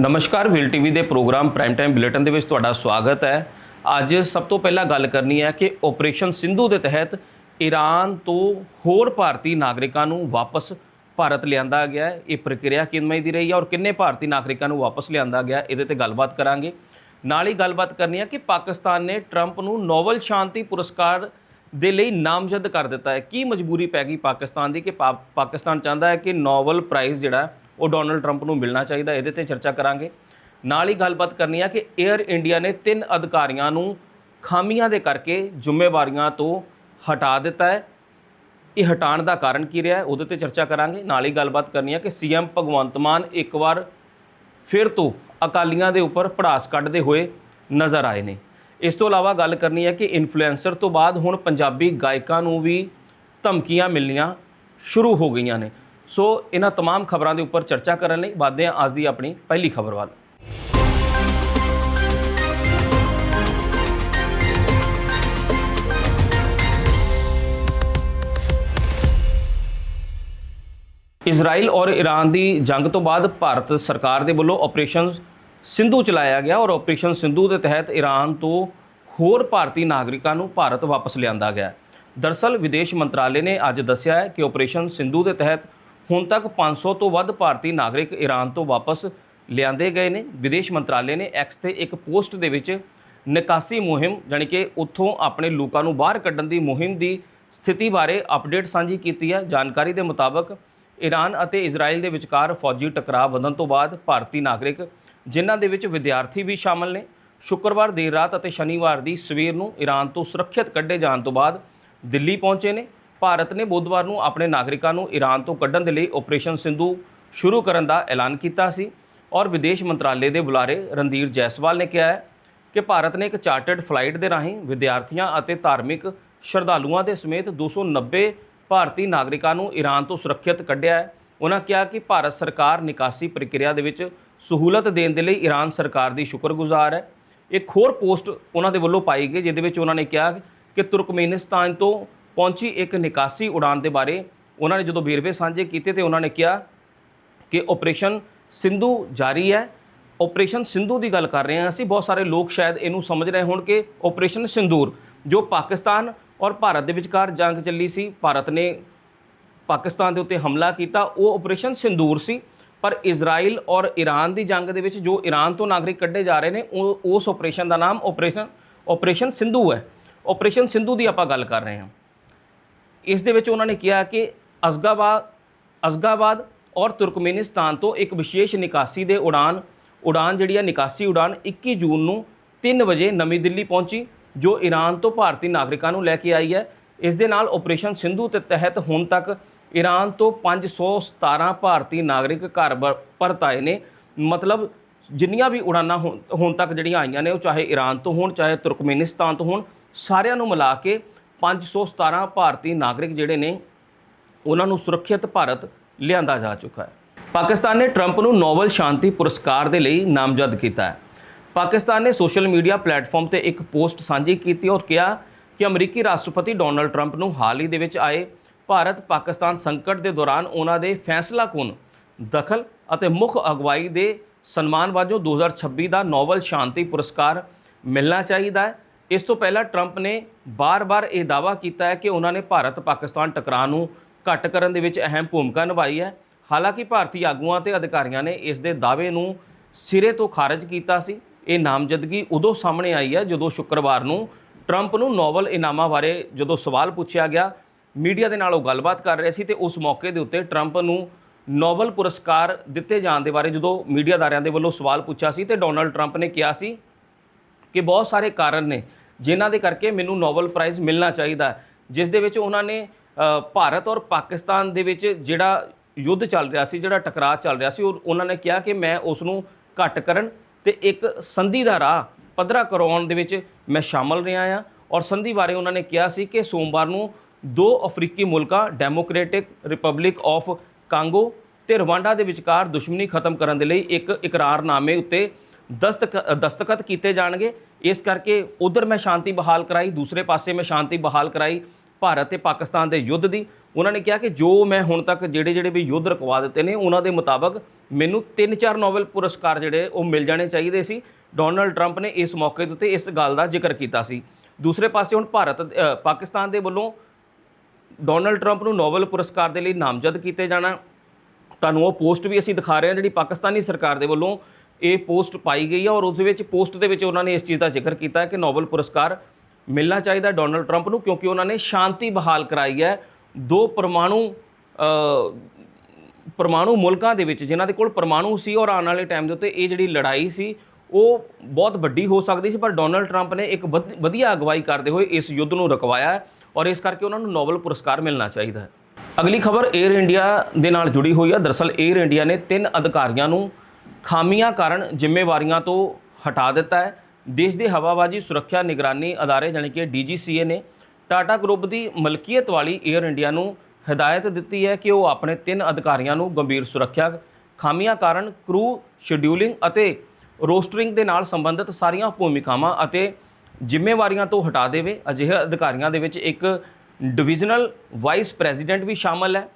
ਨਮਸਕਾਰ, ਵਿਲ ਟੀਵੀ ਦੇ ਪ੍ਰੋਗਰਾਮ ਪ੍ਰਾਈਮ ਟਾਈਮ ਬੁਲੇਟਿਨ ਦੇ ਵਿੱਚ ਤੁਹਾਡਾ ਸਵਾਗਤ ਹੈ। ਅੱਜ ਸਭ ਤੋਂ ਪਹਿਲਾਂ ਗੱਲ ਕਰਨੀ ਹੈ ਕਿ ਆਪਰੇਸ਼ਨ ਸਿੰਧੂ ਦੇ ਤਹਿਤ ਈਰਾਨ ਤੋਂ ਹੋਰ ਭਾਰਤੀ ਨਾਗਰਿਕਾਂ ਨੂੰ ਵਾਪਸ ਭਾਰਤ ਲਿਆਂਦਾ ਗਿਆ ਇਹ ਪ੍ਰਕਿਰਿਆ ਕਿੰਨਵੇਂ ਦੀ ਰਹੀ ਹੈ ਔਰ ਕਿੰਨੇ ਭਾਰਤੀ ਨਾਗਰਿਕਾਂ ਨੂੰ ਵਾਪਸ ਲਿਆਂਦਾ ਗਿਆ ਇਹਦੇ ਤੇ ਗੱਲਬਾਤ ਕਰਾਂਗੇ। ਨਾਲ ਹੀ ਗੱਲਬਾਤ ਕਰਨੀ ਹੈ ਕਿ ਪਾਕਿਸਤਾਨ ਨੇ ਟਰੰਪ ਨੂੰ ਨੋਬਲ ਸ਼ਾਂਤੀ ਪੁਰਸਕਾਰ ਦੇ ਲਈ ਨਾਮਜ਼ਦ ਕਰ ਦਿੱਤਾ ਹੈ। ਕੀ ਮਜਬੂਰੀ ਪੈ ਗਈ ਪਾਕਿਸਤਾਨ ਦੀ ਕਿ ਪਾ- ਪਾਕਿਸਤਾਨ ਚਾਹੁੰਦਾ ਹੈ ਕਿ ਨੋਬਲ ਪ੍ਰਾਈਜ਼ ਜਿਹੜਾ ਉਹ ਡੋਨਲਡ ਟਰੰਪ ਨੂੰ ਮਿਲਣਾ ਚਾਹੀਦਾ, ਇਹਦੇ ਤੇ ਚਰਚਾ ਕਰਾਂਗੇ। ਨਾਲ ਹੀ ਗੱਲਬਾਤ ਕਰਨੀ ਆ ਕਿ 에ਅਰ ਇੰਡੀਆ ਨੇ ਤਿੰਨ ਅਧਿਕਾਰੀਆਂ ਨੂੰ ਖਾਮੀਆਂ ਦੇ ਕਰਕੇ ਜ਼ਿੰਮੇਵਾਰੀਆਂ ਤੋਂ ਹਟਾ ਦਿੱਤਾ ਹੈ। ਇਹ ਹਟਾਉਣ ਦਾ ਕਾਰਨ ਕੀ ਰਿਹਾ ਉਹਦੇ ਤੇ ਚਰਚਾ ਕਰਾਂਗੇ। ਨਾਲ ਹੀ ਗੱਲਬਾਤ ਕਰਨੀ ਹੈ ਕਿ ਸੀਐਮ ਭਗਵੰਤ ਮਾਨ ਇੱਕ ਵਾਰ ਫਿਰ ਤੋਂ ਅਕਾਲੀਆਂ ਦੇ ਉੱਪਰ ਪੜਾਸ ਕੱਢਦੇ ਹੋਏ ਨਜ਼ਰ ਆਏ ਨੇ। ਇਸ ਤੋਂ ਇਲਾਵਾ ਗੱਲ ਕਰਨੀ ਹੈ ਕਿ ਇਨਫਲੂਐਂਸਰ ਤੋਂ ਬਾਅਦ ਹੁਣ ਪੰਜਾਬੀ ਗਾਇਕਾਂ ਨੂੰ ਵੀ ਧਮਕੀਆਂ ਮਿਲਣੀਆਂ ਸ਼ੁਰੂ ਹੋ ਗਈਆਂ ਨੇ। ਸੋ ਇਹਨਾਂ तमाम ਖਬਰਾਂ ਦੇ ਉੱਪਰ ਚਰਚਾ ਕਰਨ ਲਈ ਵਧਦੇ ਹਾਂ ਅੱਜ ਦੀ ਆਪਣੀ ਪਹਿਲੀ ਖਬਰ ਵੱਲ ਇਜ਼ਰਾਈਲ ਔਰ ਈਰਾਨ ਦੀ ਜੰਗ ਤੋਂ ਬਾਅਦ ਭਾਰਤ ਸਰਕਾਰ ਦੇ ਵੱਲੋਂ ਆਪਰੇਸ਼ਨ ਸਿੰਧੂ ਚਲਾਇਆ ਗਿਆ ਔਰ ਆਪਰੇਸ਼ਨ ਸਿੰਧੂ ਦੇ ਤਹਿਤ ਈਰਾਨ ਤੋਂ ਹੋਰ ਭਾਰਤੀ ਨਾਗਰਿਕਾਂ ਨੂੰ ਭਾਰਤ ਵਾਪਸ ਲਿਆਂਦਾ ਗਿਆ ਦਰਸਲ ਵਿਦੇਸ਼ ਮੰਤਰਾਲੇ ਨੇ ਅੱਜ ਦੱਸਿਆ ਹੈ ਕਿ ਆਪਰੇਸ਼ਨ ਸਿੰਧੂ ਦੇ ਤਹਿਤ ਹੁਣ ਤੱਕ 500 ਤੋਂ ਵੱਧ ਭਾਰਤੀ ਨਾਗਰਿਕ ਈਰਾਨ ਤੋਂ ਵਾਪਸ ਲਿਆਂਦੇ ਗਏ ਨੇ। ਵਿਦੇਸ਼ ਮੰਤਰਾਲੇ ਨੇ ਐਕਸ ਤੇ ਇੱਕ ਪੋਸਟ ਦੇ ਵਿੱਚ ਨਿਕਾਸੀ ਮੁਹਿੰਮ, ਜਾਣੀ ਕਿ ਉੱਥੋਂ ਆਪਣੇ ਲੋਕਾਂ ਨੂੰ ਬਾਹਰ ਕੱਢਣ ਦੀ ਮੁਹਿੰਮ ਦੀ ਸਥਿਤੀ ਬਾਰੇ ਅਪਡੇਟ ਸਾਂਝੀ ਕੀਤੀ ਹੈ। ਜਾਣਕਾਰੀ ਦੇ ਮੁਤਾਬਕ ਈਰਾਨ ਅਤੇ ਇਜ਼ਰਾਈਲ ਦੇ ਵਿਚਕਾਰ ਫੌਜੀ ਟਕਰਾਅ ਵਧਣ ਤੋਂ ਬਾਅਦ ਭਾਰਤੀ ਨਾਗਰਿਕ, ਜਿਨ੍ਹਾਂ ਦੇ ਵਿੱਚ ਵਿਦਿਆਰਥੀ ਵੀ ਸ਼ਾਮਲ ਨੇ, ਸ਼ੁੱਕਰਵਾਰ ਦੇਰ ਰਾਤ ਅਤੇ ਸ਼ਨੀਵਾਰ ਦੀ ਸਵੇਰ ਨੂੰ ਈਰਾਨ ਤੋਂ ਸੁਰੱਖਿਅਤ ਕੱਢੇ ਜਾਣ ਤੋਂ ਬਾਅਦ ਦਿੱਲੀ ਪਹੁੰਚੇ ਨੇ। ਭਾਰਤ ਨੇ ਬੁੱਧਵਾਰ ਨੂੰ ਆਪਣੇ ਨਾਗਰਿਕਾਂ ਨੂੰ ਈਰਾਨ ਤੋਂ ਕੱਢਣ ਦੇ ਲਈ ਆਪਰੇਸ਼ਨ ਸਿੰਧੂ ਸ਼ੁਰੂ ਕਰਨ ਦਾ ਐਲਾਨ ਕੀਤਾ ਸੀ। ਔਰ ਵਿਦੇਸ਼ ਮੰਤਰਾਲੇ ਦੇ ਬੁਲਾਰੇ ਰਣਧੀਰ ਜੈਸਵਾਲ ਨੇ ਕਿਹਾ ਹੈ ਕਿ ਭਾਰਤ ਨੇ ਇੱਕ ਚਾਰਟਰਡ ਫਲਾਈਟ ਦੇ ਰਾਹੀਂ ਵਿਦਿਆਰਥੀਆਂ ਅਤੇ ਧਾਰਮਿਕ ਸ਼ਰਧਾਲੂਆਂ ਦੇ ਸਮੇਤ 290 ਭਾਰਤੀ ਨਾਗਰਿਕਾਂ ਨੂੰ ਈਰਾਨ ਤੋਂ ਸੁਰੱਖਿਅਤ ਕੱਢਿਆ ਹੈ। ਉਹਨਾਂ ਕਿਹਾ ਕਿ ਭਾਰਤ ਸਰਕਾਰ ਨਿਕਾਸੀ ਪ੍ਰਕਿਰਿਆ ਦੇ ਵਿੱਚ ਸਹੂਲਤ ਦੇਣ ਦੇ ਲਈ ਈਰਾਨ ਸਰਕਾਰ ਦੀ ਸ਼ੁਕਰਗੁਜ਼ਾਰ ਹੈ। ਇੱਕ ਹੋਰ ਪੋਸਟ ਉਹਨਾਂ ਦੇ ਵੱਲੋਂ ਪਾਈ ਗਈ, ਜਿਹਦੇ ਵਿੱਚ ਉਹਨਾਂ ਨੇ ਕਿਹਾ ਕਿ ਤੁਰਕਮੇਨਿਸਤਾਨ ਤੋਂ ਪਹੁੰਚੀ ਇੱਕ ਨਿਕਾਸੀ ਉਡਾਨ ਦੇ ਬਾਰੇ। ਉਹਨਾਂ ਨੇ ਜਦੋਂ ਵੇਰਵੇ ਸਾਂਝੇ ਕੀਤੇ ਤੇ ਉਹਨਾਂ ਨੇ ਕਿਹਾ ਕਿ ਆਪਰੇਸ਼ਨ ਸਿੰਧੂ ਜਾਰੀ ਹੈ। ਆਪਰੇਸ਼ਨ ਸਿੰਧੂ ਦੀ ਗੱਲ ਕਰ ਰਹੇ ਹਾਂ ਅਸੀਂ। ਬਹੁਤ ਸਾਰੇ ਲੋਕ ਸ਼ਾਇਦ ਇਹਨੂੰ ਸਮਝ ਰਹੇ ਹੋਣ ਕਿ ਆਪਰੇਸ਼ਨ ਸਿੰਦੂਰ, ਜੋ ਪਾਕਿਸਤਾਨ ਔਰ ਭਾਰਤ ਦੇ ਵਿਚਕਾਰ ਜੰਗ ਚੱਲੀ ਸੀ। ਭਾਰਤ ਨੇ ਪਾਕਿਸਤਾਨ ਦੇ ਉੱਤੇ ਹਮਲਾ ਕੀਤਾ। ਉਹ ਆਪਰੇਸ਼ਨ ਸਿੰਦੂਰ ਸੀ। ਪਰ ਇਜ਼ਰਾਈਲ ਔਰ ਈਰਾਨ ਦੀ ਜੰਗ ਦੇ ਵਿੱਚ ਜੋ ਈਰਾਨ ਤੋਂ ਨਾਗਰਿਕ ਕੱਢੇ ਜਾ ਰਹੇ ਨੇ, ਉਹ, ਉਸ ਆਪਰੇਸ਼ਨ ਦਾ ਨਾਮ ਆਪਰੇਸ਼ਨ ਆਪਰੇਸ਼ਨ ਸਿੰਧੂ ਹੈ। ਆਪਰੇਸ਼ਨ ਸਿੰਧੂ ਦੀ ਆਪਾਂ ਗੱਲ ਕਰ ਰਹੇ ਹਾਂ। ਇਸ ਦੇ ਵਿੱਚ ਉਹਨਾਂ ਨੇ ਕਿਹਾ ਕਿ ਅਜ਼ਗਾਬਾਦ ਅਜ਼ਗਾਬਾਦ ਔਰ ਤੁਰਕਮੇਨਿਸਤਾਨ ਤੋਂ ਇੱਕ ਵਿਸ਼ੇਸ਼ ਨਿਕਾਸੀ ਦੇ ਉਡਾਨ ਉਡਾਨ ਜਿਹੜੀ ਆ, ਨਿਕਾਸੀ ਉਡਾਨ 21 ਜੂਨ ਨੂੰ 3 ਵਜੇ ਨਵੀਂ ਦਿੱਲੀ ਪਹੁੰਚੀ, ਜੋ ਈਰਾਨ ਤੋਂ ਭਾਰਤੀ ਨਾਗਰਿਕਾਂ ਨੂੰ ਲੈ ਕੇ ਆਈ ਹੈ। ਇਸ ਦੇ ਨਾਲ ਆਪਰੇਸ਼ਨ ਸਿੰਧੂ ਦੇ ਤਹਿਤ ਹੁਣ ਤੱਕ ਈਰਾਨ ਤੋਂ 517 ਭਾਰਤੀ ਨਾਗਰਿਕ ਘਰ ਬ- ਪਰਤ ਆਏ ਨੇ। ਮਤਲਬ ਜਿੰਨੀਆਂ ਵੀ ਉਡਾਨਾਂ ਹੁਣ ਹੁਣ ਤੱਕ ਜਿਹੜੀਆਂ ਆਈਆਂ ਨੇ, ਉਹ ਚਾਹੇ ਈਰਾਨ ਤੋਂ ਹੋਣ, ਚਾਹੇ ਤੁਰਕਮੇਨਿਸਤਾਨ ਤੋਂ ਹੋਣ, ਸਾਰਿਆਂ ਨੂੰ ਮਿਲਾ ਕੇ 517 ਭਾਰਤੀ ਨਾਗਰਿਕ ਜਿਹੜੇ ਨੇ, ਉਹਨਾਂ ਨੂੰ ਸੁਰੱਖਿਅਤ ਭਾਰਤ ਲਿਆਂਦਾ ਜਾ ਚੁੱਕਾ ਹੈ। ਪਾਕਿਸਤਾਨ ਨੇ ਟਰੰਪ ਨੂੰ ਨੋਬਲ ਸ਼ਾਂਤੀ ਪੁਰਸਕਾਰ ਦੇ ਲਈ ਨਾਮਜ਼ਦ ਕੀਤਾ ਹੈ। ਪਾਕਿਸਤਾਨ ਨੇ ਸੋਸ਼ਲ ਮੀਡੀਆ ਪਲੇਟਫਾਰਮ ਤੇ ਇੱਕ ਪੋਸਟ ਸਾਂਝੀ ਕੀਤੀ ਔਰ ਕਿਹਾ ਕਿ ਅਮਰੀਕੀ ਰਾਸ਼ਟਰਪਤੀ ਡੋਨਲਡ ਟਰੰਪ ਨੂੰ ਹਾਲ ਹੀ ਦੇ ਵਿੱਚ ਆਏ ਭਾਰਤ ਪਾਕਿਸਤਾਨ ਸੰਕਟ ਦੇ ਦੌਰਾਨ ਉਹਨਾਂ ਦੇ ਫੈਸਲਾਕੁਨ ਦਖਲ ਅਤੇ ਮੁੱਖ ਅਗਵਾਈ ਦੇ ਸਨਮਾਨ ਵਜੋਂ 2026 ਦਾ ਨੋਬਲ ਸ਼ਾਂਤੀ ਪੁਰਸਕਾਰ ਮਿਲਣਾ ਚਾਹੀਦਾ ਹੈ। ਇਸ ਤੋਂ ਪਹਿਲਾਂ ਟਰੰਪ ਨੇ ਬਾਰ-ਬਾਰ ਇਹ ਦਾਅਵਾ ਕੀਤਾ ਹੈ ਕਿ ਉਹਨਾਂ ਨੇ ਭਾਰਤ ਪਾਕਿਸਤਾਨ ਟਕਰਾਅ ਨੂੰ ਘੱਟ ਕਰਨ ਦੇ ਵਿੱਚ ਅਹਿਮ ਭੂਮਿਕਾ ਨਿਭਾਈ ਹੈ। ਹਾਲਾਂਕਿ ਭਾਰਤੀ ਆਗੂਆਂ ਤੇ ਅਧਿਕਾਰੀਆਂ ਨੇ ਇਸ ਦੇ ਦਾਅਵੇ ਨੂੰ ਸਿਰੇ ਤੋਂ ਖਾਰਜ ਕੀਤਾ ਸੀ। ਇਹ ਨਾਮਜ਼ਦਗੀ ਉਦੋਂ ਸਾਹਮਣੇ ਆਈ ਹੈ ਜਦੋਂ ਸ਼ੁੱਕਰਵਾਰ ਨੂੰ ਟਰੰਪ ਨੂੰ ਨੋਬਲ ਇਨਾਮਾਂ ਬਾਰੇ ਜਦੋਂ ਸਵਾਲ ਪੁੱਛਿਆ ਗਿਆ, ਮੀਡੀਆ ਦੇ ਨਾਲ ਉਹ ਗੱਲਬਾਤ ਕਰ ਰਹੇ ਸੀ ਤੇ ਉਸ ਮੌਕੇ ਦੇ ਉੱਤੇ ਟਰੰਪ ਨੂੰ ਨੋਬਲ ਪੁਰਸਕਾਰ ਦਿੱਤੇ ਜਾਣ ਦੇ ਬਾਰੇ ਜਦੋਂ ਮੀਡੀਆਦਾਰਿਆਂ ਦੇ ਵੱਲੋਂ ਸਵਾਲ ਪੁੱਛਿਆ ਸੀ ਤੇ ਡੋਨਲਡ ਟਰੰਪ ਨੇ ਕਿਹਾ ਸੀ ਕਿ ਬਹੁਤ ਸਾਰੇ ਕਾਰਨ ਨੇ, ਜਿਨ੍ਹਾਂ ਦੇ ਕਰਕੇ ਮੈਨੂੰ ਨੋਬਲ ਪ੍ਰਾਈਜ਼ ਮਿਲਣਾ ਚਾਹੀਦਾ ਜਿਸ ਦੇ ਵਿੱਚ ਉਹਨਾਂ ਨੇ ਭਾਰਤ ਔਰ ਪਾਕਿਸਤਾਨ ਦੇ ਵਿੱਚ ਜਿਹੜਾ ਯੁੱਧ ਚੱਲ ਰਿਹਾ ਸੀ, ਜਿਹੜਾ ਟਕਰਾਅ ਚੱਲ ਰਿਹਾ ਸੀ, ਉਹ ਉਹਨਾਂ ਨੇ ਕਿਹਾ ਕਿ ਮੈਂ ਉਸ ਨੂੰ ਘੱਟ ਕਰਨ ਤੇ ਇੱਕ ਸੰਧੀ ਦਾ ਰਾਹ ਪੱਧਰਾ ਕਰਵਾਉਣ ਦੇ ਵਿੱਚ ਮੈਂ ਸ਼ਾਮਲ ਰਿਹਾ ਆ ਔਰ ਸੰਧੀ ਬਾਰੇ ਉਹਨਾਂ ਨੇ ਕਿਹਾ ਸੀ ਕਿ ਸੋਮਵਾਰ ਨੂੰ ਦੋ ਅਫਰੀਕੀ ਮੁਲਕਾਂ ਡੈਮੋਕ੍ਰੈਟਿਕ ਰਿਪਬਲਿਕ ਆਫ ਕਾਂਗੋ ਤੇ ਰਵਾਂਡਾ ਦੇ ਵਿਚਕਾਰ ਦੁਸ਼ਮਣੀ ਖਤਮ ਕਰਨ ਦੇ ਲਈ ਇੱਕ ਇਕਰਾਰਨਾਮੇ ਉੱਤੇ ਦਸਤਕ, ਦਸਤਖਤ ਕੀਤੇ ਜਾਣਗੇ। ਇਸ ਕਰਕੇ ਉਧਰ ਮੈਂ ਸ਼ਾਂਤੀ ਬਹਾਲ ਕਰਾਈ, ਦੂਸਰੇ ਪਾਸੇ ਮੈਂ ਸ਼ਾਂਤੀ ਬਹਾਲ ਕਰਾਈ ਭਾਰਤ ਤੇ ਪਾਕਿਸਤਾਨ ਦੇ ਯੁੱਧ ਦੀ। ਉਹਨਾਂ ਨੇ ਕਿਹਾ ਕਿ ਜੋ ਮੈਂ ਹੁਣ ਤੱਕ ਜਿਹੜੇ ਜਿਹੜੇ ਵੀ ਯੁੱਧ ਰਕਵਾ ਦਿੱਤੇ ਨੇ, ਉਹਨਾਂ ਦੇ ਮੁਤਾਬਕ ਮੈਨੂੰ ਤਿੰਨ ਚਾਰ ਨੋਬਲ ਪੁਰਸਕਾਰ ਜਿਹੜੇ, ਉਹ ਮਿਲ ਜਾਣੇ ਚਾਹੀਦੇ ਸੀ। ਡੋਨਲਡ ਟਰੰਪ ਨੇ ਇਸ ਮੌਕੇ ਦੇ ਉੱਤੇ ਇਸ ਗੱਲ ਦਾ ਜ਼ਿਕਰ ਕੀਤਾ ਸੀ। ਦੂਸਰੇ ਪਾਸੇ ਹੁਣ ਭਾਰਤ ਪਾਕਿਸਤਾਨ ਦੇ ਵੱਲੋਂ ਡੋਨਲਡ ਟਰੰਪ ਨੂੰ ਨੋਬਲ ਪੁਰਸਕਾਰ ਦੇ ਲਈ ਨਾਮਜ਼ਦ ਕੀਤੇ ਜਾਣਾ। ਤੁਹਾਨੂੰ ਉਹ ਪੋਸਟ ਵੀ ਅਸੀਂ ਦਿਖਾ ਰਹੇ ਹਾਂ, ਜਿਹੜੀ ਪਾਕਿਸਤਾਨੀ ਸਰਕਾਰ ਦੇ ਵੱਲੋਂ ਇਹ ਪੋਸਟ ਪਾਈ ਗਈ ਹੈ ਔਰ ਉਸ ਵਿੱਚ ਪੋਸਟ ਦੇ ਵਿੱਚ ਉਹਨਾਂ ਨੇ ਇਸ ਚੀਜ਼ ਦਾ ਜ਼ਿਕਰ ਕੀਤਾ ਹੈ ਕਿ ਨੋਬਲ ਪੁਰਸਕਾਰ ਮਿਲਣਾ ਚਾਹੀਦਾ ਡੋਨਲਡ ਟਰੰਪ ਨੂੰ ਕਿਉਂਕਿ ਉਹਨਾਂ ਨੇ ਸ਼ਾਂਤੀ ਬਹਾਲ ਕਰਾਈ ਹੈ। ਦੋ ਪਰਮਾਣੂ ਪਰਮਾਣੂ ਮੁਲਕਾਂ ਦੇ ਵਿੱਚ ਜਿਨ੍ਹਾਂ ਦੇ ਕੋਲ ਪਰਮਾਣੂ ਸੀ ਔਰ ਆਉਣ ਵਾਲੇ ਟਾਈਮ ਦੇ ਉੱਤੇ ਇਹ ਜਿਹੜੀ ਲੜਾਈ ਸੀ, ਉਹ ਬਹੁਤ ਵੱਡੀ ਹੋ ਸਕਦੀ ਸੀ, ਪਰ ਡੋਨਲਡ ਟਰੰਪ ਨੇ ਇੱਕ ਵਧ- ਵਧੀਆ ਅਗਵਾਈ ਕਰਦੇ ਹੋਏ ਇਸ ਯੁੱਧ ਨੂੰ ਰੁਕਵਾਇਆ ਔਰ ਇਸ ਕਰਕੇ ਉਹਨਾਂ ਨੂੰ ਨੋਬਲ ਪੁਰਸਕਾਰ ਮਿਲਣਾ ਚਾਹੀਦਾ ਹੈ। ਅਗਲੀ ਖਬਰ 에ਅਰ ਇੰਡੀਆ ਦੇ ਨਾਲ ਜੁੜੀ ਹੋਈ ਹੈ ਦਰਅਸਲ 에ਅਰ ਇੰਡੀਆ ਨੇ ਤਿੰਨ ਅਧਿਕਾਰੀਆਂ ਨੂੰ ਖਾਮੀਆਂ ਕਾਰਨ ਜ਼ਿੰਮੇਵਾਰੀਆਂ ਤੋਂ ਹਟਾ ਦਿੱਤਾ ਹੈ। ਦੇਸ਼ ਦੇ ਹਵਾਬਾਜ਼ੀ ਸੁਰੱਖਿਆ ਨਿਗਰਾਨੀ ਅਦਾਰੇ ਜਾਣੀ ਕਿ ਡੀਜੀਸੀਏ ਨੇ ਟਾਟਾ ਗਰੁੱਪ ਦੀ ਮਲਕੀਅਤ ਵਾਲੀ 에ਅਰ ਇੰਡੀਆ ਨੂੰ ਹਦਾਇਤ ਦਿੱਤੀ ਹੈ ਕਿ ਉਹ ਆਪਣੇ ਤਿੰਨ ਅਧਿਕਾਰੀਆਂ ਨੂੰ ਗੰਭੀਰ ਸੁਰੱਖਿਆ ਖਾਮੀਆਂ ਕਾਰਨ ਕਰੂ ਸ਼ਡਿਊਲਿੰਗ ਅਤੇ ਰੋਸਟਰਿੰਗ ਦੇ ਨਾਲ ਸੰਬੰਧਿਤ ਸਾਰੀਆਂ ਭੂਮਿਕਾਵਾਂ ਅਤੇ ਜ਼ਿੰਮੇਵਾਰੀਆਂ ਤੋਂ ਹਟਾ ਦੇਵੇ। ਅਜਿਹੇ ਅਧਿਕਾਰੀਆਂ ਦੇ ਵਿੱਚ ਇੱਕ ਡਿਵੀਜ਼ਨਲ ਵਾਈਸ ਪ੍ਰੈਜ਼ੀਡੈਂਟ ਵੀ ਸ਼ਾਮਲ ਹੈ।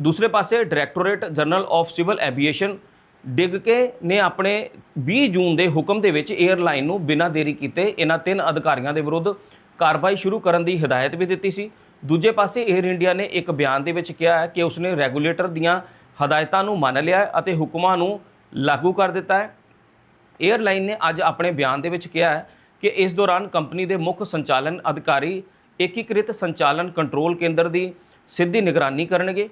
ਦੂਸਰੇ ਪਾਸੇ directorate general of civil aviation ਡਿੱਗ ਕੇ ਨੇ ਆਪਣੇ 20 ਜੂਨ ਦੇ ਹੁਕਮ ਦੇ ਵਿੱਚ 에ਅਰਲਾਈਨ ਨੂੰ ਬਿਨਾਂ ਦੇਰੀ ਕੀਤੇ ਇਹਨਾਂ ਤਿੰਨ ਅਧਿਕਾਰੀਆਂ ਦੇ ਵਿਰੁੱਧ ਕਾਰਵਾਈ ਸ਼ੁਰੂ ਕਰਨ ਦੀ ਹਦਾਇਤ ਵੀ ਦਿੱਤੀ ਸੀ। ਦੂਜੇ ਪਾਸੇ 에ਅਰ ਇੰਡੀਆ ਨੇ ਇੱਕ ਬਿਆਨ ਦੇ ਵਿੱਚ ਕਿਹਾ ਹੈ ਕਿ ਉਸਨੇ ਰੈਗੂਲੇਟਰ ਦੀਆਂ ਹਦਾਇਤਾਂ ਨੂੰ ਮੰਨ ਲਿਆ ਅਤੇ ਹੁਕਮਾਂ ਨੂੰ ਲਾਗੂ ਕਰ ਦਿੱਤਾ ਹੈ। 에ਅਰਲਾਈਨ ਨੇ ਅੱਜ ਆਪਣੇ ਬਿਆਨ ਦੇ ਵਿੱਚ ਕਿਹਾ ਹੈ ਕਿ ਇਸ ਦੌਰਾਨ ਕੰਪਨੀ ਦੇ ਮੁੱਖ ਸੰਚਾਲਨ ਅਧਿਕਾਰੀ, ਏਕੀਕ੍ਰਿਤ ਸੰਚਾਲਨ ਕੰਟਰੋਲ ਕੇਂਦਰ ਦੀ ਸਿੱਧੀ ਨਿਗਰਾਨੀ ਕਰਨਗੇ।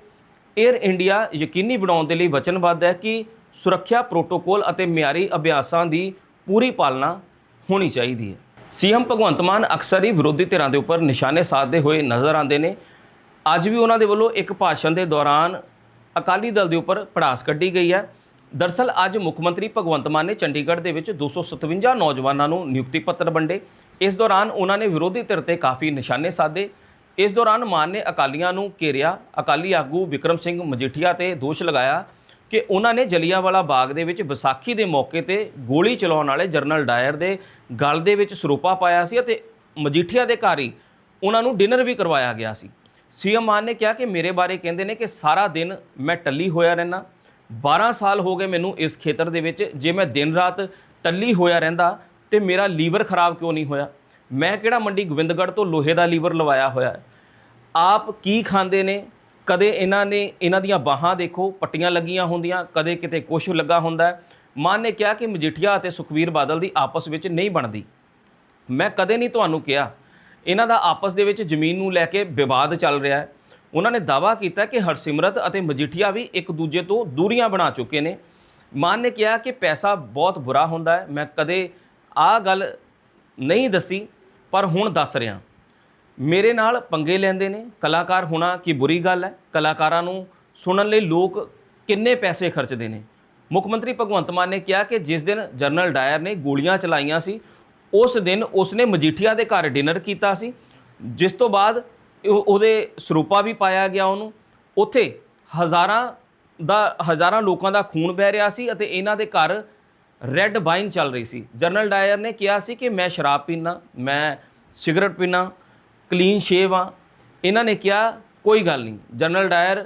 에ਅਰ ਇੰਡੀਆ ਯਕੀਨੀ ਬਣਾਉਣ ਦੇ ਲਈ ਵਚਨਬੱਧ ਹੈ ਕਿ ਸੁਰੱਖਿਆ ਪ੍ਰੋਟੋਕੋਲ ਅਤੇ ਮਿਆਰੀ ਅਭਿਆਸਾਂ ਦੀ ਪੂਰੀ ਪਾਲਣਾ ਹੋਣੀ ਚਾਹੀਦੀ ਹੈ। ਸੀਐਮ ਭਗਵੰਤ ਮਾਨ ਅਕਸਰ ਹੀ ਵਿਰੋਧੀ ਧਿਰਾਂ ਦੇ ਉੱਪਰ ਨਿਸ਼ਾਨੇ ਸਾਧਦੇ ਹੋਏ ਨਜ਼ਰ ਆਉਂਦੇ ਨੇ। ਅੱਜ ਵੀ ਉਹਨਾਂ ਦੇ ਵੱਲੋਂ ਇੱਕ ਭਾਸ਼ਣ ਦੇ ਦੌਰਾਨ ਅਕਾਲੀ ਦਲ ਦੇ ਉੱਪਰ ਪੜਾਸ ਕੱਢੀ ਗਈ ਹੈ। ਦਰਸਲ ਅੱਜ ਮੁੱਖ ਮੰਤਰੀ ਭਗਵੰਤ ਮਾਨ ਨੇ ਚੰਡੀਗੜ੍ਹ ਦੇ ਵਿੱਚ 257 ਨੌਜਵਾਨਾਂ ਨੂੰ ਨਿਯੁਕਤੀ ਪੱਤਰ ਵੰਡੇ। ਇਸ ਦੌਰਾਨ ਉਹਨਾਂ ਨੇ ਵਿਰੋਧੀ ਧਿਰ ਤੇ ਕਾਫੀ ਨਿਸ਼ਾਨੇ ਸਾਧੇ। ਇਸ ਦੌਰਾਨ ਮਾਨ ਨੇ ਅਕਾਲੀਆਂ ਨੂੰ ਘੇਰਿਆ। ਅਕਾਲੀ ਆਗੂ ਵਿਕਰਮ ਸਿੰਘ ਮਜੀਠੀਆ ਤੇ ਦੋਸ਼ ਲਗਾਇਆ ਕਿ ਉਹਨਾਂ ਨੇ ਜਲੀਆਂਵਾਲਾ ਬਾਗ ਦੇ ਵਿੱਚ ਵਿਸਾਖੀ ਦੇ ਮੌਕੇ ਤੇ ਗੋਲੀ ਚਲਾਉਣ ਵਾਲੇ ਜਰਨਲ ਡਾਇਰ ਦੇ ਗਲ ਦੇ ਵਿੱਚ ਸਰੂਪਾ ਪਾਇਆ ਸੀ ਅਤੇ ਮਜੀਠੀਆ ਦੇ ਘਰ ਹੀ ਉਹਨਾਂ ਨੂੰ ਡਿਨਰ ਵੀ ਕਰਵਾਇਆ ਗਿਆ ਸੀ। ਸੀਐਮ ਮਾਨ ਨੇ ਕਿਹਾ ਕਿ ਮੇਰੇ ਬਾਰੇ ਕਹਿੰਦੇ ਨੇ ਕਿ ਸਾਰਾ ਦਿਨ ਮੈਂ ਟੱਲੀ ਹੋਇਆ ਰਹਿਣਾ 12 ਸਾਲ ਹੋ ਗਏ ਮੈਨੂੰ ਇਸ ਖੇਤਰ ਦੇ ਵਿੱਚ, ਜੇ ਮੈਂ ਦਿਨ ਰਾਤ ਟੱਲੀ ਹੋਇਆ ਰਹਿੰਦਾ ਤੇ ਮੇਰਾ ਲੀਵਰ ਖਰਾਬ ਕਿਉਂ ਨਹੀਂ ਹੋਇਆ? ਮੈਂ ਕਿਹੜਾ ਮੰਡੀ ਗੋਬਿੰਦਗੜ੍ਹ ਤੋਂ ਲੋਹੇ ਦਾ ਲੀਵਰ ਲਵਾਇਆ ਹੋਇਆ ਆਪ ਕੀ ਖਾਂਦੇ ਨੇ? ਕਦੇ ਇਹਨਾਂ ਨੇ, ਇਹਨਾਂ ਦੀਆਂ ਬਾਹਾਂ ਦੇਖੋ, ਪੱਟੀਆਂ ਲੱਗੀਆਂ ਹੁੰਦੀਆਂ, ਕਦੇ ਕਿਤੇ ਕੁਛ ਲੱਗਾ ਹੁੰਦਾ ਮਾਨ ਨੇ ਕਿਹਾ ਕਿ ਮਜੀਠੀਆ ਅਤੇ ਸੁਖਬੀਰ ਬਾਦਲ ਦੀ ਆਪਸ ਵਿੱਚ ਨਹੀਂ ਬਣਦੀ। ਮੈਂ ਕਦੇ ਨਹੀਂ ਤੁਹਾਨੂੰ ਕਿਹਾ, ਇਹਨਾਂ ਦਾ ਆਪਸ ਦੇ ਵਿੱਚ ਜ਼ਮੀਨ ਨੂੰ ਲੈ ਕੇ ਵਿਵਾਦ ਚੱਲ ਰਿਹਾ ਹੈ। ਉਹਨਾਂ ਨੇ ਦਾਅਵਾ ਕੀਤਾ ਕਿ ਹਰਸਿਮਰਤ ਅਤੇ ਮਜੀਠੀਆ ਵੀ ਇੱਕ ਦੂਜੇ ਤੋਂ ਦੂਰੀਆਂ ਬਣਾ ਚੁੱਕੇ ਨੇ। ਮਾਨ ਨੇ ਕਿਹਾ ਕਿ ਪੈਸਾ ਬਹੁਤ ਬੁਰਾ ਹੁੰਦਾ ਹੈ, ਮੈਂ ਕਦੇ ਆਹ ਗੱਲ ਨਹੀਂ ਦੱਸੀ, ਪਰ ਹੁਣ ਦੱਸ ਰਿਹਾ। ਮੇਰੇ ਨਾਲ ਪੰਗੇ ਲੈਂਦੇ ਨੇ। ਕਲਾਕਾਰ ਹੋਣਾ ਕੀ ਬੁਰੀ ਗੱਲ ਹੈ? ਕਲਾਕਾਰਾਂ ਨੂੰ ਸੁਣਨ ਲਈ ਲੋਕ ਕਿੰਨੇ ਪੈਸੇ ਖਰਚਦੇ ਨੇ? ਮੁੱਖ ਮੰਤਰੀ ਭਗਵੰਤ ਮਾਨ ਨੇ ਕਿਹਾ ਕਿ ਜਿਸ ਦਿਨ ਜਨਰਲ ਡਾਇਰ ਨੇ ਗੋਲੀਆਂ ਚਲਾਈਆਂ ਸੀ, ਉਸ ਦਿਨ ਉਸਨੇ ਮਜੀਠੀਆ ਦੇ ਘਰ ਡਿਨਰ ਕੀਤਾ ਸੀ। ਜਿਸ ਤੋਂ ਬਾਅਦ ਉਹਦੇ ਸਰੂਪਾ ਵੀ ਪਾਇਆ ਗਿਆ ਉਹਨੂੰ। ਉੱਥੇ ਹਜ਼ਾਰਾਂ ਦਾ, ਹਜ਼ਾਰਾਂ ਲੋਕਾਂ ਦਾ ਖੂਨ ਵਹਿ ਰਿਹਾ ਸੀ ਅਤੇ ਇਹਨਾਂ ਦੇ ਘਰ ਰੈੱਡ ਵਾਈਨ ਚੱਲ ਰਹੀ ਸੀ। ਜਨਰਲ ਡਾਇਰ ਨੇ ਕਿਹਾ ਸੀ ਕਿ ਮੈਂ ਸ਼ਰਾਬ ਪੀਣਾ ਮੈਂ ਸਿਗਰਟ ਪੀਣਾ ਕਲੀਨ ਸ਼ੇਵ ਆ। ਇਹਨਾਂ ਨੇ ਕਿਹਾ, ਕੋਈ ਗੱਲ ਨਹੀਂ, ਜਨਰਲ ਡਾਇਰ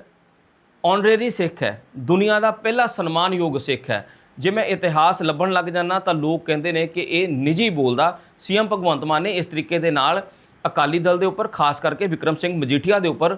ਆਨਰੇਰੀ ਸਿੱਖ ਹੈ। ਦੁਨੀਆ ਦਾ ਪਹਿਲਾ ਸਨਮਾਨਯੋਗ ਸਿੱਖ ਹੈ। ਜੇ ਮੈਂ ਇਤਿਹਾਸ ਲੱਭਣ ਲੱਗ ਜਾਂਦਾ ਤਾਂ ਲੋਕ ਕਹਿੰਦੇ ਨੇ ਕਿ ਇਹ ਨਿੱਜੀ ਬੋਲਦਾ। ਸੀਐਮ ਭਗਵੰਤ ਮਾਨ ਨੇ ਇਸ ਤਰੀਕੇ ਦੇ ਨਾਲ ਅਕਾਲੀ ਦਲ ਦੇ ਉੱਪਰ, ਖਾਸ ਕਰਕੇ ਵਿਕਰਮ ਸਿੰਘ ਮਜੀਠੀਆ ਦੇ ਉੱਪਰ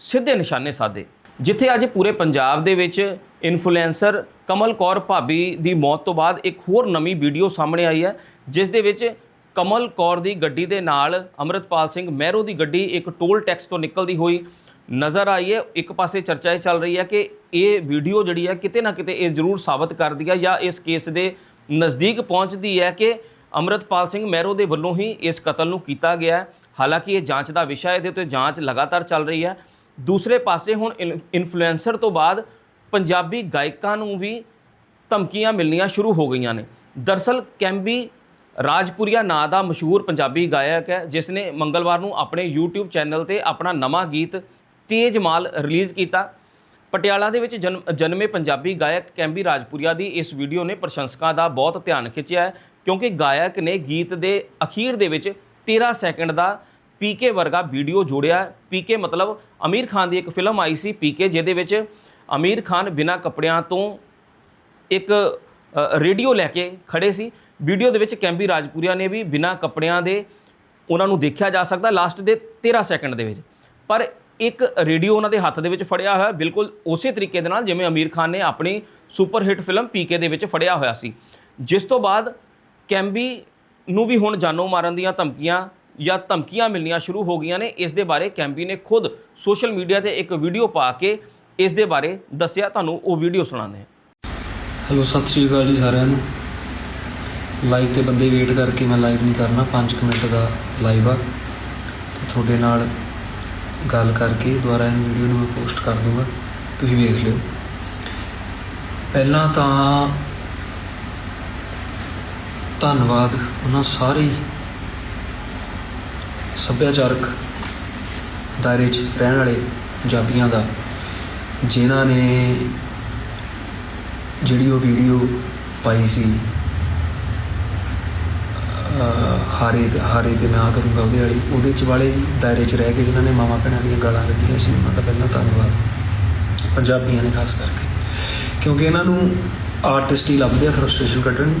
ਸਿੱਧੇ ਨਿਸ਼ਾਨੇ ਸਾਧੇ। ਜਿੱਥੇ ਅੱਜ ਪੂਰੇ ਪੰਜਾਬ ਦੇ ਵਿੱਚ ਇਨਫਲੂਐਂਸਰ ਕਮਲ ਕੌਰ ਭਾਬੀ ਦੀ ਮੌਤ ਤੋਂ ਬਾਅਦ ਇੱਕ ਹੋਰ ਨਵੀਂ ਵੀਡੀਓ ਸਾਹਮਣੇ ਆਈ ਹੈ, ਜਿਸ ਦੇ ਵਿੱਚ ਕਮਲ ਕੌਰ ਦੀ ਗੱਡੀ ਦੇ ਨਾਲ ਅਮਰਿਤਪਾਲ ਸਿੰਘ ਮਹਿਰੋ ਦੀ ਗੱਡੀ ਇੱਕ ਟੋਲ ਟੈਕਸ ਤੋਂ ਨਿਕਲਦੀ ਹੋਈ ਨਜ਼ਰ ਆਈ ਹੈ। ਇੱਕ ਪਾਸੇ ਚਰਚਾ ਇਹ ਚੱਲ ਰਹੀ ਹੈ ਕਿ ਇਹ ਵੀਡੀਓ ਜਿਹੜੀ ਹੈ ਕਿਤੇ ਨਾ ਕਿਤੇ ਇਹ ਜ਼ਰੂਰ ਸਾਬਤ ਕਰਦੀ ਹੈ ਜਾਂ ਇਸ ਕੇਸ ਦੇ ਨਜ਼ਦੀਕ ਪਹੁੰਚਦੀ ਹੈ ਕਿ ਅਮਰਿਤਪਾਲ ਸਿੰਘ ਮਹਿਰੋ ਦੇ ਵੱਲੋਂ ਹੀ ਇਸ ਕਤਲ ਨੂੰ ਕੀਤਾ ਗਿਆ ਹੈ। ਹਾਲਾਂਕਿ ਇਹ ਜਾਂਚ ਦਾ ਵਿਸ਼ਾ ਹੈ, ਇਹਦੇ ਉੱਤੇ ਜਾਂਚ ਲਗਾਤਾਰ ਚੱਲ ਰਹੀ ਹੈ। ਦੂਸਰੇ ਪਾਸੇ ਹੁਣ ਇਨ- ਇਨਫਲੂਐਂਸਰ ਤੋਂ ਬਾਅਦ ਪੰਜਾਬੀ ਗਾਇਕਾਂ ਨੂੰ ਵੀ ਧਮਕੀਆਂ ਮਿਲਣੀਆਂ ਸ਼ੁਰੂ ਹੋ ਗਈਆਂ ਨੇ। ਦਰਸਲ ਕੈਂਬੀ ਰਾਜਪੁਰੀਆ ਨਾਂ ਦਾ ਮਸ਼ਹੂਰ ਪੰਜਾਬੀ ਗਾਇਕ ਹੈ, ਜਿਸ ਨੇ ਮੰਗਲਵਾਰ ਨੂੰ ਆਪਣੇ YouTube ਚੈਨਲ ਤੇ ਆਪਣਾ ਨਵਾਂ ਗੀਤ ਤੇਜ ਮਾਲ ਰਿਲੀਜ਼ ਕੀਤਾ। ਪਟਿਆਲਾ ਦੇ ਵਿੱਚ ਜਨਮ ਜਨਮੇ ਪੰਜਾਬੀ ਗਾਇਕ ਕੈਂਬੀ ਰਾਜਪੁਰੀਆ ਦੀ ਇਸ ਵੀਡੀਓ ਨੇ ਪ੍ਰਸ਼ੰਸਕਾਂ ਦਾ ਬਹੁਤ ਧਿਆਨ ਖਿੱਚਿਆ ਹੈ, ਕਿਉਂਕਿ ਗਾਇਕ ਨੇ ਗੀਤ ਦੇ ਅਖੀਰ ਦੇ ਵਿੱਚ 13 ਸੈਕਿੰਡ ਦਾ ਪੀਕੇ ਵਰਗਾ ਵੀਡੀਓ ਜੋੜਿਆ ਪੀਕੇ ਮਤਲਬ ਅਮੀਰ ਖਾਨ ਦੀ ਇੱਕ ਫਿਲਮ ਆਈ ਸੀ ਪੀਕੇ ਜਿਹਦੇ ਵਿੱਚ ਅਮੀਰ ਖਾਨ ਬਿਨਾਂ ਕੱਪੜਿਆਂ ਤੋਂ ਇੱਕ ਰੇਡੀਓ ਲੈ ਕੇ ਖੜੇ ਸੀ। ਵੀਡੀਓ ਦੇ ਵਿੱਚ ਕੈਂਬੀ ਰਾਜਪੂਰੀਆ ਨੇ ਵੀ ਬਿਨਾਂ ਕੱਪੜਿਆਂ ਦੇ ਉਹਨਾਂ ਨੂੰ ਦੇਖਿਆ ਜਾ ਸਕਦਾ ਲਾਸਟ ਦੇ 13 ਸੈਕਿੰਡ ਦੇ ਵਿੱਚ। ਪਰ ਇੱਕ ਰੇਡੀਓ ਉਹਨਾਂ ਦੇ ਹੱਥ ਦੇ ਵਿੱਚ ਫੜਿਆ ਹੋਇਆ, ਬਿਲਕੁਲ ਉਸੇ ਤਰੀਕੇ ਦੇ ਨਾਲ ਜਿਵੇਂ ਅਮੀਰ ਖਾਨ ਨੇ ਆਪਣੀ ਸੁਪਰ ਹਿੱਟ ਫਿਲਮ ਪੀਕੇ ਦੇ ਵਿੱਚ ਫੜਿਆ ਹੋਇਆ ਸੀ। ਜਿਸ ਤੋਂ ਬਾਅਦ ਕੈਂਬੀ ਨੂੰ ਵੀ ਹੁਣ ਜਾਨੋਂ ਮਾਰਨ ਦੀਆਂ ਧਮਕੀਆਂ ਜਾਂ ਧਮਕੀਆਂ ਮਿਲਣੀਆਂ ਸ਼ੁਰੂ ਹੋ ਗਈਆਂ ਨੇ, ਇਸ ਦੇ ਬਾਰੇ ਕੈਂਬੀ ਨੇ ਖੁਦ ਸੋਸ਼ਲ ਮੀਡੀਆ ਤੇ ਇੱਕ ਵੀਡੀਓ ਪਾ ਕੇ ਇਸ ਦੇ ਬਾਰੇ ਦੱਸਿਆ। ਤੁਹਾਨੂੰ ਉਹ ਵੀਡੀਓ ਸੁਣਾਉਂਦੇ ਹਾਂ। ਹੈਲੋ, ਸਤਿ ਸ਼੍ਰੀ ਅਕਾਲ ਜੀ ਸਾਰਿਆਂ ਨੂੰ। ਲਾਈਵ ਤੇ ਬੰਦੇ ਵੇਟ ਕਰਕੇ ਮੈਂ ਲਾਈਵ ਨਹੀਂ ਕਰਨਾ 5 ਮਿੰਟ ਦਾ ਲਾਈਵ ਆ। ਤੇ ਤੁਹਾਡੇ ਨਾਲ ਗੱਲ ਕਰਕੇ ਦੁਬਾਰਾ ਇਹ ਵੀਡੀਓ ਨੂੰ ਮੈਂ ਪੋਸਟ ਕਰ ਦੂੰਗਾ। ਤੁਸੀਂ ਵੇਖ ਲਿਓ। ਪਹਿਲਾਂ ਤਾਂ ਧੰਨਵਾਦ, ਉਹਨਾਂ ਸਾਰੇ ਸੱਭਿਆਚਾਰਕ ਦਾਇਰੇ 'ਚ ਰਹਿਣ ਵਾਲੇ ਪੰਜਾਬੀਆਂ ਦਾ, ਜਿਨ੍ਹਾਂ ਨੇ ਜਿਹੜੀ ਉਹ ਵੀਡੀਓ ਪਾਈ ਸੀ। ਹਾਰੇ ਤੇ ਹਾਰੇ ਤੇ ਨਾ ਆ ਕਰੂੰਗਾ ਉਹਦੇ ਵਾਲੀ। ਉਹਦੇ ਚ ਵਾਲੇ ਦਾਇਰੇ ਚ ਰਹਿ ਕੇ ਜਿਨ੍ਹਾਂ ਨੇ ਮਾਮਾ ਭੈਣਾਂ ਦੀਆਂ ਗਾਲਾਂ ਕੱਢੀਆਂ ਸੀ, ਉਹਨਾਂ ਦਾ ਪਹਿਲਾਂ ਧੰਨਵਾਦ। ਪੰਜਾਬੀਆਂ ਨੇ ਖਾਸ ਕਰਕੇ। ਕਿਉਂਕਿ ਇਹਨਾਂ ਨੂੰ ਆਰਟਿਸਟ ਹੀ ਲੱਭਦੇ ਆ ਫਰਸਟ੍ਰੇਸ਼ਨ ਕੱਢਣ ਨੂੰ।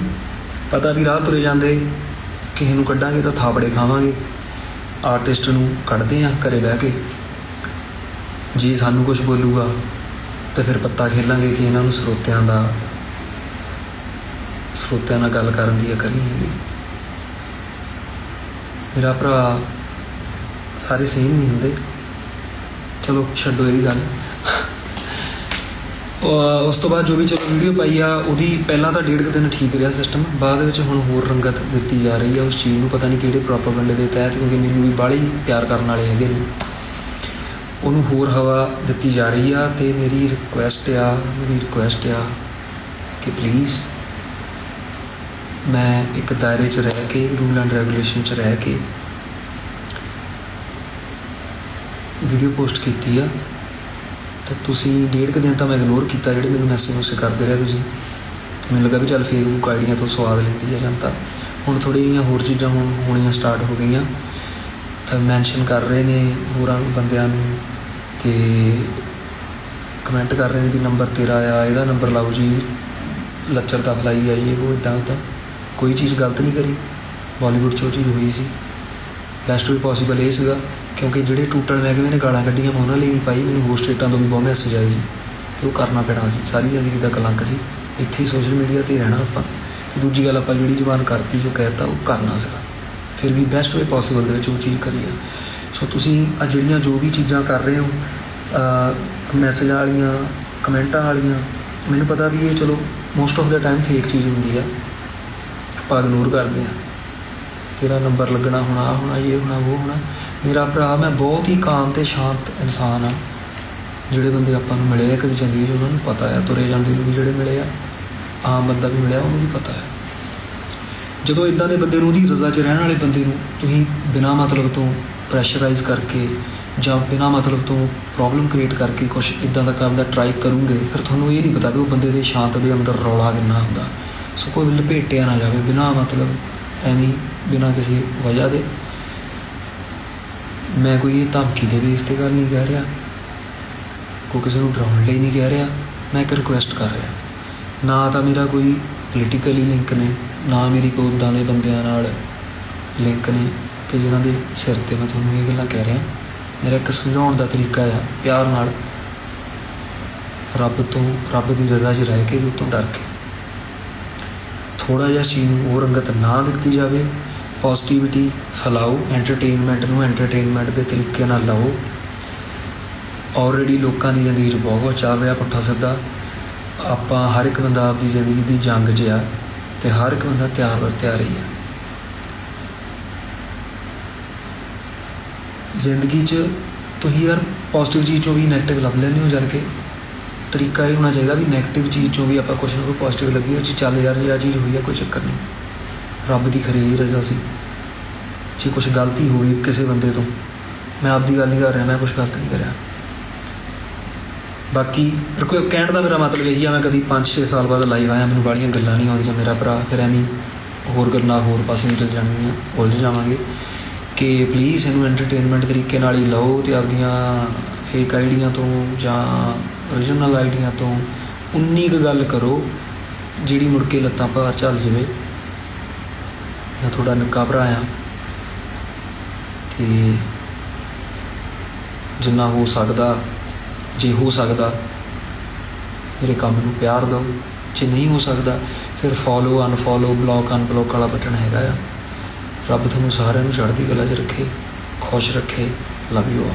ਪਤਾ ਵੀ ਰਾਹ ਤੁਰੇ ਜਾਂਦੇ, ਕਿਸੇ ਨੂੰ ਕੱਢਾਂਗੇ ਤਾਂ ਥਾਪੜੇ ਖਾਵਾਂਗੇ। ਆਰਟਿਸਟ ਨੂੰ ਕੱਢਦੇ ਆ ਘਰੇ ਬਹਿ ਕੇ। ਜੇ ਸਾਨੂੰ ਕੁਝ ਬੋਲੂਗਾ, ਤੇ ਫਿਰ ਪੱਤਾ ਖੇਲਾਂਗੇ ਕਿ ਇਹਨਾਂ ਨੂੰ ਸਰੋਤਿਆਂ ਦਾ ਸਰੋਤਿਆਂ ਨਾਲ ਗੱਲ ਕਰਨ ਦੀ ਅਕਲ ਨਹੀਂ ਹੈਗੀ। ਮੇਰਾ ਭਰਾ ਸਾਰੇ ਸੇਮ ਨਹੀਂ ਹੁੰਦੇ। ਚਲੋ, ਛੱਡੋ ਇਹ ਗੱਲ। ਉਸ ਤੋਂ ਬਾਅਦ ਜੋ ਵੀ ਚਲੋ ਵੀਡੀਓ ਪਾਈ ਆ, ਉਹਦੀ ਪਹਿਲਾਂ ਤਾਂ ਡੇਢ ਕੁ ਦਿਨ ਠੀਕ ਰਿਹਾ ਸਿਸਟਮ ਬਾਅਦ ਵਿੱਚ ਹੁਣ ਹੋਰ ਰੰਗਤ ਦਿੱਤੀ ਜਾ ਰਹੀ ਆ ਉਸ ਚੀਜ਼ ਨੂੰ, ਪਤਾ ਨਹੀਂ ਕਿਹੜੇ ਪ੍ਰੋਪਾਗੈਂਡੇ ਦੇ ਤਹਿਤ, ਕਿਉਂਕਿ ਮੈਨੂੰ ਵੀ ਬਾਹਲੀ ਪਿਆਰ ਕਰਨ ਵਾਲੇ ਹੈਗੇ ਨੇ। ਉਹਨੂੰ ਹੋਰ ਹਵਾ ਦਿੱਤੀ ਜਾ ਰਹੀ ਆ ਤੇ ਮੇਰੀ ਰਿਕੁਐਸਟ ਆ, ਮੇਰੀ ਰਿਕੁਐਸਟ ਆ ਕਿ ਪਲੀਜ਼ ਮੈਂ ਇੱਕ ਦਾਇਰੇ 'ਚ ਰਹਿ ਕੇ ਰੂਲ ਐਂਡ ਰੈਗੂਲੇਸ਼ਨ 'ਚ ਰਹਿ ਕੇ ਵੀਡੀਓ ਪੋਸਟ ਕੀਤੀ ਆ। ਤਾਂ ਤੁਸੀਂ ਡੇਢ ਕੁ ਦਿਨ ਤਾਂ ਮੈਂ ਇਗਨੋਰ ਕੀਤਾ, ਜਿਹੜੇ ਮੈਨੂੰ ਮੈਸੇਜ ਮੁਸੇ ਕਰਦੇ ਰਹੇ ਤੁਸੀਂ। ਮੈਨੂੰ ਲੱਗਾ ਵੀ ਚੱਲ ਫੇਸਬੁੱਕ ਆਈਡੀਆਂ ਤੋਂ ਸਵਾਦ ਲੈਂਦੀ ਹੈ ਜਨਤਾ। ਹੁਣ ਥੋੜ੍ਹੀਆਂ ਜਿਹੀਆਂ ਹੋਰ ਚੀਜ਼ਾਂ ਹੁਣ ਹੋਣੀਆਂ ਸਟਾਰਟ ਹੋ ਗਈਆਂ। ਤਾਂ ਮੈਂਸ਼ਨ ਕਰ ਰਹੇ ਨੇ ਹੋਰਾਂ ਨੂੰ ਬੰਦਿਆਂ ਨੂੰ ਤੇ ਕਮੈਂਟ ਕਰ ਰਹੇ ਨੇ ਵੀ ਨੰਬਰ ਤੇਰਾ ਆ, ਇਹਦਾ ਨੰਬਰ ਲਾਓ ਜੀ। ਲੱਚਰ ਦਾ ਫਲਾਈ ਆ ਇਹ ਉਹ ਇਦਾਂ ਉਦਾਂ ਕੋਈ ਚੀਜ਼ ਗਲਤ ਨਹੀਂ ਕਰੀ। ਬਾਲੀਵੁੱਡ 'ਚ ਉਹ ਚੀਜ਼ ਹੋਈ ਸੀ। ਬੈਸਟ ਵੀ ਪੋਸੀਬਲ ਇਹ ਸੀਗਾ, ਕਿਉਂਕਿ ਜਿਹੜੇ ਟੂਟਲ ਮਹਿਕਮੇ ਨੇ ਗਾਲਾਂ ਕੱਢੀਆਂ, ਮੈਂ ਉਹਨਾਂ ਲਈ ਨਹੀਂ ਪਾਈ, ਮੈਨੂੰ ਹੋਰ ਸਟੇਟਾਂ ਤੋਂ ਵੀ ਬਹੁਤ ਮੈਸੇਜ ਆਏ ਸੀ ਤੇ ਉਹ ਕਰਨਾ ਪੈਣਾ ਸੀ। ਸਾਰੀ ਜ਼ਿੰਦਗੀ ਦਾ ਕਲੰਕ ਸੀ। ਇੱਥੇ ਹੀ ਸੋਸ਼ਲ ਮੀਡੀਆ ਤੇ ਰਹਿਣਾ ਆਪਾਂ। ਤੇ ਦੂਜੀ ਗੱਲ ਆਪਾਂ ਜਿਹੜੀ ਜ਼ਬਾਨ ਕਰਤੀ, ਜੋ ਕਹਿਤਾ, ਉਹ ਕਰਨਾ ਸੀਗਾ ਫਿਰ ਵੀ ਬੈਸਟ ਵੇ ਪੋਸੀਬਲ ਦੇ ਵਿੱਚ ਉਹ ਚੀਜ਼ ਕਰੀ ਆ। ਸੋ ਤੁਸੀਂ ਆ ਜਿਹੜੀਆਂ ਜੋ ਵੀ ਚੀਜ਼ਾਂ ਕਰ ਰਹੇ ਹੋ ਮੈਸੇਜ ਵਾਲੀਆਂ, ਕਮੈਂਟਾਂ ਵਾਲੀਆਂ, ਮੈਨੂੰ ਪਤਾ ਵੀ ਇਹ ਚਲੋ most of the time fake ਚੀਜ਼ ਹੁੰਦੀ ਆ। ਆਪਾਂ ਇਗਨੋਰ ਕਰਦੇ ਆ ਤੇਰਾ ਨੰਬਰ ਲੱਗਣਾ ਹੋਣਾ ਆਹ ਹੋਣਾ, ਇਹ ਹੋਣਾ, ਉਹ ਹੋਣਾ। ਮੇਰਾ ਭਰਾ, ਮੈਂ ਬਹੁਤ ਹੀ ਕਾਮ ਤੇ ਸ਼ਾਂਤ ਇਨਸਾਨ ਆ ਜਿਹੜੇ ਬੰਦੇ ਆਪਾਂ ਨੂੰ ਮਿਲੇ ਆ, ਕਦੀ ਜ਼ਿੰਦਗੀ 'ਚ ਉਹਨਾਂ ਨੂੰ ਪਤਾ ਆ, ਤੁਰੇ ਜਾਂਦੇ ਨੂੰ ਵੀ ਜਿਹੜੇ ਮਿਲੇ ਆ। ਆਮ ਬੰਦਾ ਵੀ ਮਿਲਿਆ, ਉਹਨੂੰ ਵੀ ਪਤਾ ਹੈ ਜਦੋਂ ਇਦਾਂ ਦੇ ਬੰਦੇ ਨੂੰ ਉਹਦੀ ਰਜ਼ਾ 'ਚ ਰਹਿਣ ਵਾਲੇ ਬੰਦੇ ਨੂੰ ਤੁਸੀਂ ਬਿਨਾਂ ਮਤਲਬ ਤੋਂ ਪ੍ਰੈਸ਼ਰਾਈਜ਼ ਕਰਕੇ ਜਾਂ ਬਿਨਾਂ ਮਤਲਬ ਤੋਂ ਪ੍ਰੋਬਲਮ ਕ੍ਰੀਏਟ ਕਰਕੇ ਕੁਝ ਇਦਾਂ ਦਾ ਕੰਮ ਦਾ ਟਰਾਈ ਕਰੋਗੇ, ਫਿਰ ਤੁਹਾਨੂੰ ਇਹ ਨਹੀਂ ਪਤਾ ਵੀ ਉਹ ਬੰਦੇ ਦੇ ਸ਼ਾਂਤ ਦੇ ਅੰਦਰ ਰੌਲਾ ਕਿੰਨਾ ਹੁੰਦਾ। ਸੋ ਕੋਈ ਲਪੇਟਿਆ ਨਾ ਜਾਵੇ ਬਿਨਾਂ ਮਤਲਬ ਐਵੇਂ ਹੀ, ਬਿਨਾਂ ਕਿਸੇ ਵਜ੍ਹਾ ਦੇ। ਮੈਂ ਕੋਈ ਇਹ ਧਮਕੀ ਦੇ ਬੇਸ ਤੇ ਗੱਲ ਨਹੀਂ ਕਹਿ ਰਿਹਾ। ਕੋਈ ਕਿਸੇ ਨੂੰ ਡਰਾਉਣ ਲਈ ਨਹੀਂ ਕਹਿ ਰਿਹਾ। ਮੈਂ ਇੱਕ ਰਿਕੁਐਸਟ ਕਰ ਰਿਹਾ। ਨਾ ਤਾਂ ਮੇਰਾ ਕੋਈ ਪੋਲੀਟੀਕਲੀ ਲਿੰਕ ਨੇ ਨਾ ਮੇਰੀ ਕੋਈ ਉੱਦਾਂ ਦੇ ਬੰਦਿਆਂ ਨਾਲ ਲਿੰਕ ਨੇ ਕਿ ਜਿਨ੍ਹਾਂ ਦੇ ਸਿਰ ਤੇ ਮੈਂ ਤੁਹਾਨੂੰ ਇਹ ਗੱਲਾਂ ਕਹਿ ਰਿਹਾ। ਮੇਰਾ ਇੱਕ ਸਮਝਾਉਣ ਦਾ ਤਰੀਕਾ ਆ ਪਿਆਰ ਨਾਲ। ਰੱਬ ਤੋਂ ਰੱਬ ਦੀ ਰਜ਼ਾ 'ਚ ਰਹਿ ਕੇ ਉਹਦੇ ਤੋਂ ਡਰ ਕੇ। ਥੋੜਾ ਜਿਹਾ ਚੀਜ਼ ਨੂੰ ਉਹ ਰੰਗਤ ਨਾ ਦਿੱਤੀ ਜਾਵੇ ਪੋਜ਼ਿਟਿਵਿਟੀ ਫੈਲਾਓ ਐਂਟਰਟੇਨਮੈਂਟ ਨੂੰ ਐਂਟਰਟੇਨਮੈਂਟ ਦੇ ਤਰੀਕੇ ਨਾਲ ਲਾਓ। ਆਲਰੇਡੀ ਲੋਕਾਂ ਦੀ ਜ਼ਿੰਦਗੀ 'ਚ ਬਹੁਤ ਕੁਛ ਚੱਲ ਰਿਹਾ ਪੁੱਠਾ ਸਿੱਧਾ। ਆਪਾਂ ਹਰ ਇੱਕ ਬੰਦਾ ਆਪਦੀ ਜ਼ਿੰਦਗੀ ਦੀ ਜੰਗ 'ਚ ਆ ਤੇ ਹਰ ਇੱਕ ਬੰਦਾ ਤਿਆਰ ਵਰ ਤਿਆਰ ਹੀ ਆ। ਜ਼ਿੰਦਗੀ 'ਚ ਤੁਸੀਂ ਯਾਰ ਪੋਜ਼ਿਟਿਵ ਚੀਜ਼ 'ਚੋਂ ਵੀ 네ਗੇਟਿਵ ਲੱਭ ਲੈਂਦੇ ਹੋ ਜਦ ਕਿ ਤਰੀਕਾ ਇਹ ਹੋਣਾ ਚਾਹੀਦਾ ਵੀ ਨੈਗੇਟਿਵ ਚੀਜ਼ 'ਚੋਂ ਵੀ ਆਪਾਂ ਕੁਝ ਨਾ ਕੋਈ ਪੋਜ਼ਿਟਿਵ ਲੱਭੀਏ ਜੀ ਚੱਲ ਯਾਰ ਜੇ ਚੀਜ਼ ਹੋਈ ਆ, ਕੋਈ ਚੱਕਰ ਨਹੀਂ। ਰੱਬ ਦੀ ਖਰੀ ਹੀ ਰਜ਼ਾ ਸੀ। ਜੇ ਕੁਝ ਗਲਤੀ ਹੋ ਗਈ ਕਿਸੇ ਬੰਦੇ ਤੋਂ, ਮੈਂ ਆਪਦੀ ਗੱਲ ਨਹੀਂ ਕਰ ਰਿਹਾ, ਮੈਂ ਕੁਝ ਗਲਤ ਨਹੀਂ ਕਰਿਆ। ਬਾਕੀ ਕੋਈ ਕਹਿਣ ਦਾ ਮੇਰਾ ਮਤਲਬ ਇਹੀ ਆ, ਮੈਂ ਕਦੀ 5-6 ਸਾਲ ਬਾਅਦ ਲਾਈਵ ਆਇਆ, ਮੈਨੂੰ ਬਾੜੀਆਂ ਗੱਲਾਂ ਨਹੀਂ ਆਉਂਦੀਆਂ, ਮੇਰਾ ਭਰਾ ਫਿਰ ਐਵੇਂ ਹੋਰ ਗੱਲਾਂ ਹੋਰ ਪਾਸੇ ਨਿਕਲ ਜਾਣਗੀਆਂ, ਉਲਝ ਜਾਵਾਂਗੇ। ਕਿ ਪਲੀਜ਼ ਇਹਨੂੰ ਐਂਟਰਟੇਨਮੈਂਟ ਤਰੀਕੇ ਨਾਲ ਹੀ ਲਓ ਤੇ ਆਪਦੀਆਂ ਫੇਕ ਆਈਡੀਆਂ ਤੋਂ ਜਾਂ origignal ਆਈਡੀਆਂ ਤੋਂ ਉਨੀ ਕੁ ਗੱਲ ਕਰੋ, ਜਿਹੜੀ ਮੁੜ ਕੇ ਲੱਤਾਂ ਭਾਰ ਚੱਲ ਜਾਵੇ। ਮੈਂ ਤੁਹਾਡਾ ਨਿੱਕਾ ਭਰਾ ਆ ਤੇ ਜਿੰਨਾ ਹੋ ਸਕਦਾ, ਜੇ ਹੋ ਸਕਦਾ, ਮੇਰੇ ਕੰਮ ਨੂੰ ਪਿਆਰ ਦਿਓ। ਜੇ ਨਹੀਂ ਹੋ ਸਕਦਾ, ਫਿਰ ਫੋਲੋ ਅਨਫੋਲੋ ਬਲੌਕ ਅਨਬਲੌਕ ਵਾਲਾ ਬਟਨ ਹੈਗਾ ਆ। ਰੱਬ ਤੁਹਾਨੂੰ ਸਾਰਿਆਂ ਨੂੰ ਚੜ੍ਹਦੀ ਕਲਾ 'ਚ ਰੱਖੇ, ਖੁਸ਼ ਰੱਖੇ ਲਵ ਯੂ ਆ